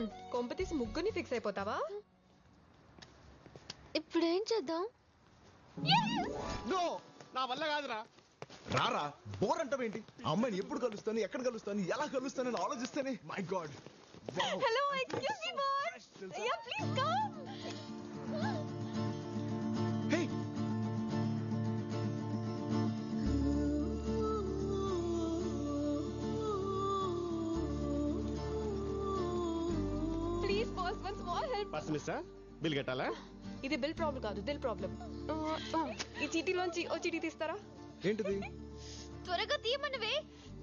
బాగుంటాడు. కొంప తీసి ముగ్గురిని ఫిక్స్ అయిపోతావా? ఇప్పుడు ఏం చేద్దాం? నో నా వల్ల కాదురా. రారా బోర్ అంటావేంటి అమ్మాయిని ఎప్పుడు కలుస్తాను ఎక్కడ కలుస్తాను ఎలా కలుస్తానని ఆలోచిస్తేనే. My god hello excuse me boss yeah please come first mister bill కట్టాలా? ఇది బిల్ ప్రాబ్లం కాదు దిల్ ప్రాబ్లం ఈ చీటీలోంచి ఓ చీటీ తీస్తారా? ఏంటిది? త్వరగా తీయమన్నవే.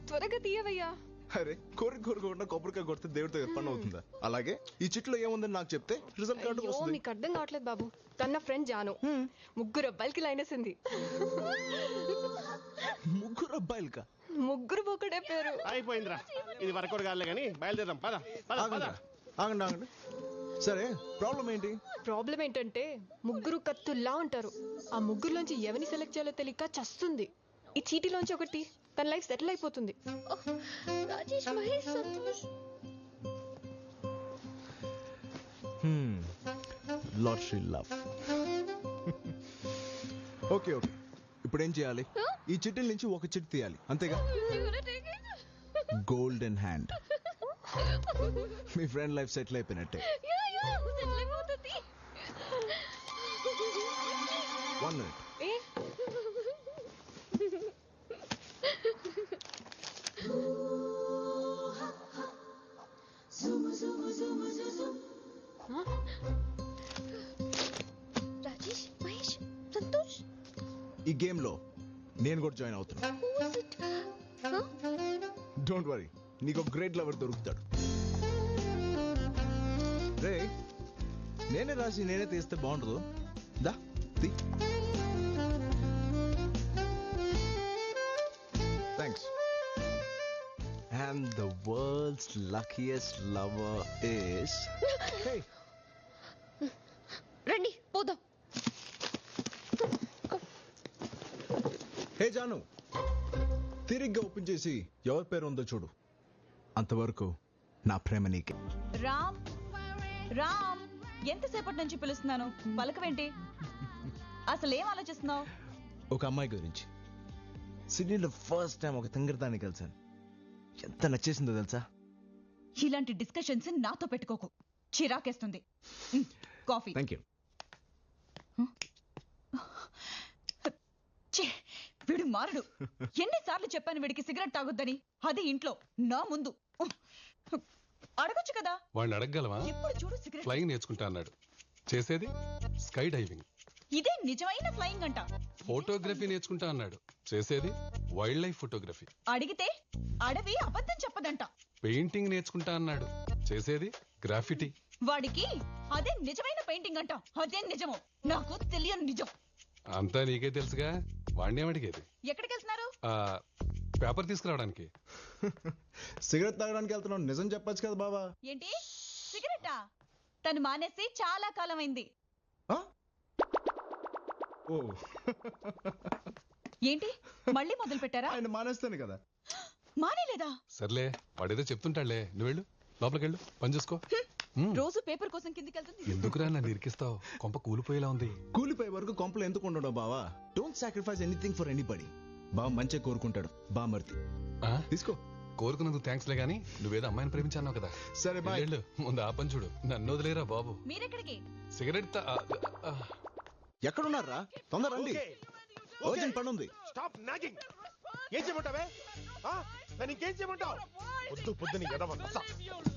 త్వరగా తీయవయ్యా. అరే కోరిక కోరుకోకుండా కొబ్బరికాయ కొడితే దేవుడితో పని అవుతుందా? అలాగే ఈ చిట్లో ఏముందని నాకు చెప్తే రిజల్ట్ కార్డు వస్తుంది. మీకు అర్థం కావట్లేదు బాబు. తన ఫ్రెండ్ జాను. ముగ్గురు అబ్బాయిలకి లైన్ వేసింది. ముగ్గురు అబ్బాయిలుకా? ముగ్గురు ఒకటే పేరు. అయిపోయిందిరా. ఇది వరకు కాదులే కానీ బయలుదేరాం పద పద ఆగండి ఆగండి. సరే ప్రాబ్లం ఏంటి? ప్రాబ్లం ఏంటంటే ముగ్గురు కత్తుల్లా ఉంటారు. ఆ ముగ్గురులోంచి ఎవరిని సెలెక్ట్ చేయాలో తెలియక చస్తుంది. ఈ చీటీలోంచి ఒకటి తన లైఫ్ సెటిల్ అయిపోతుంది. Rajesh Mahesh Santosh. Lot she love okay okay ఇప్పుడు ఏం చేయాలి ఈ చిట్టిల నుంచి ఒక చిట్టి తీయాలి. అంతేగా? గోల్డెన్ హ్యాండ్ మీ ఫ్రెండ్ లైఫ్ సెటిల్ అయిపోయినట్టే. వన్ మినిట్ రాజేష్ మహేష్ సంతోష్ ఈ గేమ్లో నేను కూడా జాయిన్ అవుతున్నా? డోంట్ వరీ నీకు గ్రేట్ లవర్ దొరుకుతాడు. రే నేనే రాసి నేనే తీస్తే బాగుండదు. దా తీ. Thanks and the world's luckiest lover is hey రండి పోదాం. హే జాను తిరిగ్గా ఓపెన్ చేసి ఎవరి పేరు ఉందో చూడు. అంతవరకు నా ప్రేమ నీకే. రామ్ రామ్ ఎంతసేపటి నుంచి పిలుస్తున్నాను? పలకవేంటి? అసలు ఏం ఆలోచిస్తున్నావు? ఒక అమ్మాయి గురించి. సిడ్నీలో ఫస్ట్ టైం ఒక తింగరదాన్ని కలిసాను ఎంత నచ్చేసిందో తెలుసా? ఇలాంటి డిస్కషన్స్ నాతో పెట్టుకోకు. చిరాకేస్తుంది. కాఫీ. థ్యాంక్ యూ వీడు మారడు. ఎన్నిసార్లు చెప్పాను వీడికి సిగరెట్ తాగొద్దని? అది ఇంట్లో నా ముందు. అడగొచ్చు కదా. వాడిని అడగగలవా? ఎప్పుడు చూడు సిగరెట్. ఫ్లయింగ్ నేర్చుకుంటా అన్నాడు. చేసేది? Sky diving. ఇదే నిజమైన ఫ్లయింగ్ అంట. ఫోటోగ్రఫీ నేర్చుకుంటా అన్నాడు. చేసేది? Wild life photography. అడిగితే అడవి అబద్ధం చెప్పదంట. పెయింటింగ్ నేర్చుకుంటా అన్నాడు. చేసేది? గ్రాఫిటీ. వాడికి అదే నిజమైన పెయింటింగ్ అంట. అదే నిజమో. నాకు తెలియని నిజం. అంతా నీకే తెలుసుగా? వాడిని ఏమడిగేది? ఎక్కడికి వెళ్తున్నారు పేపర్ తీసుకురావడానికి. సిగరెట్ తాగడానికి వెళ్తున్నావు. నిజం చెప్పొచ్చు కదా బాబా ఏంటి? సిగరెటా? తను మానేసి చాలా కాలం అయింది ఆ? ఓ. ఏంటి? మళ్ళీ మొదలు పెట్టారా? ఆయన మానేస్తాను కదా. మానేలేదా? సర్లే వాడేదో చెప్తుంటాడులే. నువ్వు వెళ్ళు. లోపలికి వెళ్ళు. పని చూసుకో. రోజు పేపర్ కోసం కిందికి వెళ్తుంది. ఎందుకురా నన్ను ఇరికిస్తావు? కొంప కూలిపోయేలా ఉంది. కూలిపోయే వరకు కొంపలు ఎందుకు ఉండడం బావా? Don't sacrifice anything for anybody బావ మంచిగా కోరుకుంటాడు. బామర్తి ఆ? తీసుకో. కోరుకున్నందుకు థ్యాంక్స్ లే గానీ నువ్వేదో అమ్మాయిని ప్రేమించాను కదా. సరే బాయ్. వెళ్ళు ముందు ఆ పని చూడు. నన్ను వదిలేరా బాబు? మీరెక్కడికి? సిగరెట్ తా- ఆ, ఆ, ఎక్కడున్నారా? తొందర రండి. ఓజన్ పని ఉంది స్టాప్ నాగింగ్ ఏం చేయమంటావే? ఆ? నన్ను ఇంకేం చేయమంటావు? పొద్దు పొద్దుని ఎదవ నస.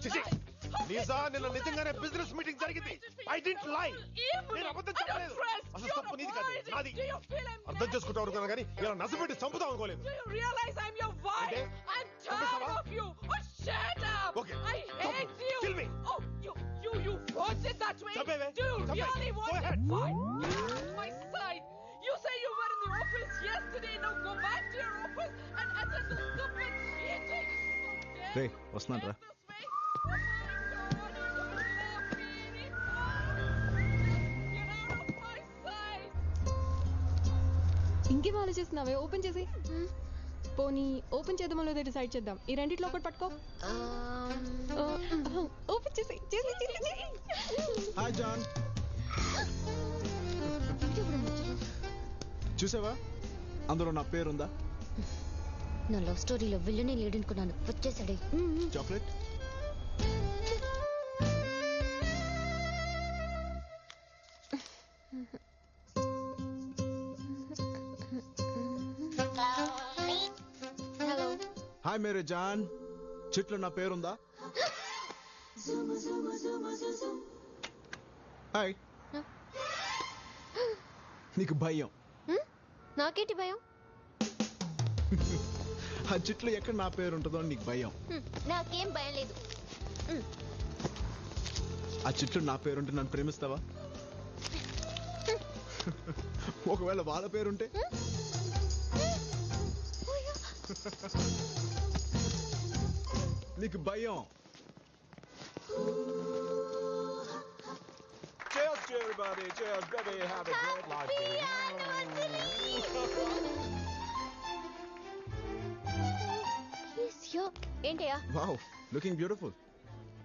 చిచి. లీజా నిన్న నిజంగానే బిజినెస్ మీటింగ్ జరిగింది. ఐ డింట్ లై నేను అబద్ధం చెప్పలేదు. అసలు తప్పు నీది కాదు. నాది. అర్థం చేసుకుంటావు అనుకున్నాను కానీ ఇలా నసపెట్టి చంపుతావు అనుకోలేదు. Realize I am your wife I am tired of You. Say you were ఇంకేం ఆలోచిస్తున్నావే? ఓపెన్ చేసి. పోనీ ఓపెన్ చేద్దామో లేదో డిసైడ్ చేద్దాం. ఈ రెండిట్లో ఒకటి పట్టుకో. ఓపెన్ చేసి చేసి చేసి చేసి. హాయ్ జాన్ చూసావా? అందులో నా పేరుందా? నా లవ్ స్టోరీలో విల్లనే లేడనుకున్నాను. వచ్చేసాడే. చాక్లెట్ మేరే జాన్? చెట్లు నా పేరుందా? హాయ్. నీకు భయం. నాకేంటి భయం? ఆ చెట్లు ఎక్కడ నా పేరు ఉంటుందో నీకు భయం. నాకేం భయం లేదు. ఆ చెట్లు నా పేరుంటే నన్ను ప్రేమిస్తావా? ఒకవేళ వాళ్ళ పేరుంటే? నీకు భయం Cheers to everybody. Cheers, baby. Have a great life. ఏంటయ్యా? వావ్ లుకింగ్ బ్యూటిఫుల్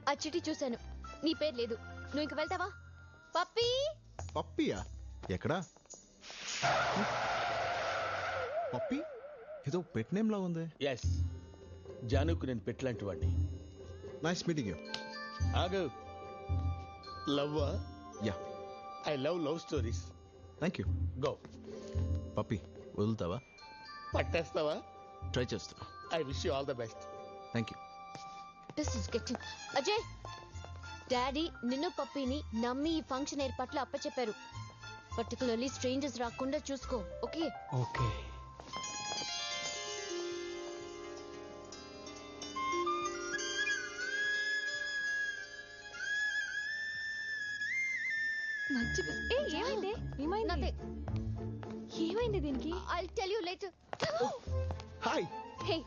ఆ చిటి చూశాను. నీ పేరు లేదు. నువ్వు ఇంక వెళ్తావా? పప్పీ? పప్పియా? ఎక్కడా? పప్పి? ఏదో పెట్ నేమ్ లా ఉంది. ఎస్ జానుకు నేను పెట్టలాంటి వాడిని నైస్ మీటింగ్ యూ ఆగు. Love ya I love love stories thank you go Pappi వదులుతావా? పట్టేస్తావా? ట్రై చేస్తా. I wish you all the best thank you this is getting Ajay daddy నిన్ను పప్పీని నమ్మి ఈ ఫంక్షన్ ఏర్పాట్లు అప్పచెప్పారు. పర్టికులర్లీ స్ట్రేంజర్స్ రాకుండా చూసుకో okay okay I tell you later hi hey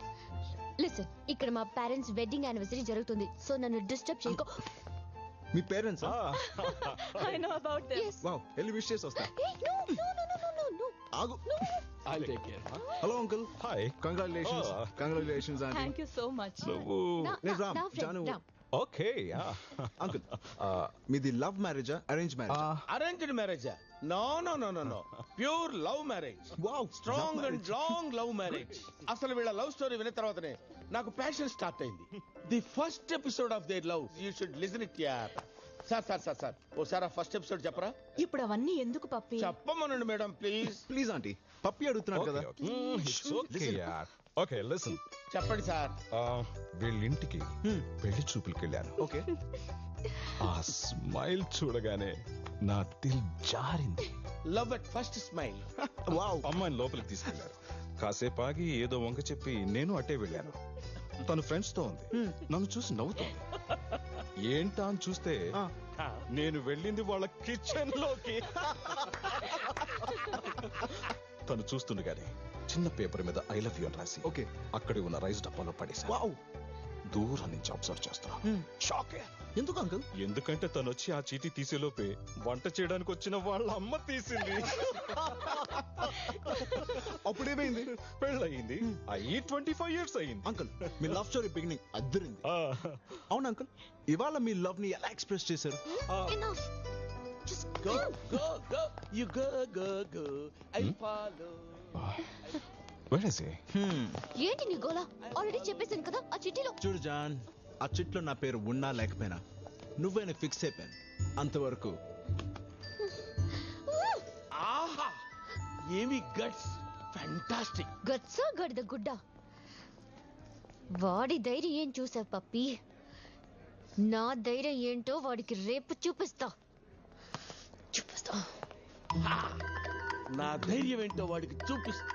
listen ఇక్కడ మా పేరెంట్స్ వెడ్డింగ్ యానివర్సరీ జరుగుతుంది. సో నన్ను disturb చేయకో. Me parents I know about this yes. Wow వెళ్ళి విష్ చేసి వస్తా. Hey no no no no no no no. ఆగు. I take care hello uncle hi congratulations congratulations aunty thank you so much నువ్వు నా నా- నా friend, Janu. Okay uncle మీది love మ్యారేజా arrange marriage arranged marriage no no no no no pure love marriage wow strong and long love marriage అసలు వీళ్ళ love story విన్న తర్వాతనే నాకు ప్యాషన్ స్టార్ట్ అయింది. The first episode of their love you should listen it యార్ sir sir sir sir ఓసారి ఆ first episode చెప్పరా? ఇప్పుడు అవన్నీ ఎందుకు పప్పి? చెప్పమనండి madam please please aunty Pappi అడుగుతున్నాడు కదా. ఓకే లిసన్ చెప్పండి సార్. వీళ్ళింటికి. పెళ్ళి చూపులకి వెళ్ళాను ఓకే. ఆ స్మైల్ చూడగానే నా దిల్ జారింది. Love at first smile wow అమ్మాయిని లోపలికి తీసుకెళ్ళారు కాసేపు ఆగి ఏదో వంక చెప్పి నేను అట్టే వెళ్ళాను. తను ఫ్రెండ్స్తో ఉంది నన్ను చూసి నవ్వుతోంది. ఏంటా అని చూస్తే. నేను వెళ్ళింది వాళ్ళ కిచెన్లోకి. తను చూస్తుండగానే చిన్న పేపర్ మీద ఐ లవ్ యూ అని రాసి ఓకే. అక్కడే ఉన్న రైస్ డబ్బాలో పడేసా వావ్. దూరం నుంచి అబ్జర్వ్ చేస్తున్నా. షాక్. ఎందుకు అంకుల్? ఎందుకంటే తను వచ్చి ఆ చీటీ తీసేలోపే వంట చేయడానికి వచ్చిన వాళ్ళ అమ్మ తీసింది. అప్పుడేమైంది? పెళ్ళయింది. అయ్యి ట్వంటీ ఫైవ్ ఇయర్స్ అయ్యింది. అంకుల్ మీ లవ్ స్టోరీ బిగినింగ్ అద్దరింది. అవును అంకుల్? ఇవాళ మీ లవ్ని ఎలా ఎక్స్ప్రెస్ చేశారు? Enough. Just go go go you go go go he? ఏంటి నీ గోలా? ఆల్రెడీ చెప్పేశాను కదా ఆ చిట్టిలో. చూడు జాన్ ఆ చిట్లో నా పేరు ఉన్నా లేకపోయినా నువ్వైనా ఫిక్స్ అయిపోయాను అంతవరకు. ఆహా! ఏమి గట్స్ ఫ్యాంటాస్టిక్ గట్సా గడిద గుడ్డ? వాడి ధైర్యం ఏం చూసావు పప్పి? నా ధైర్యం ఏంటో వాడికి రేపు చూపిస్తా. చూపిస్తా. నా ధైర్యం ఏంటో వాడికి చూపిస్తా.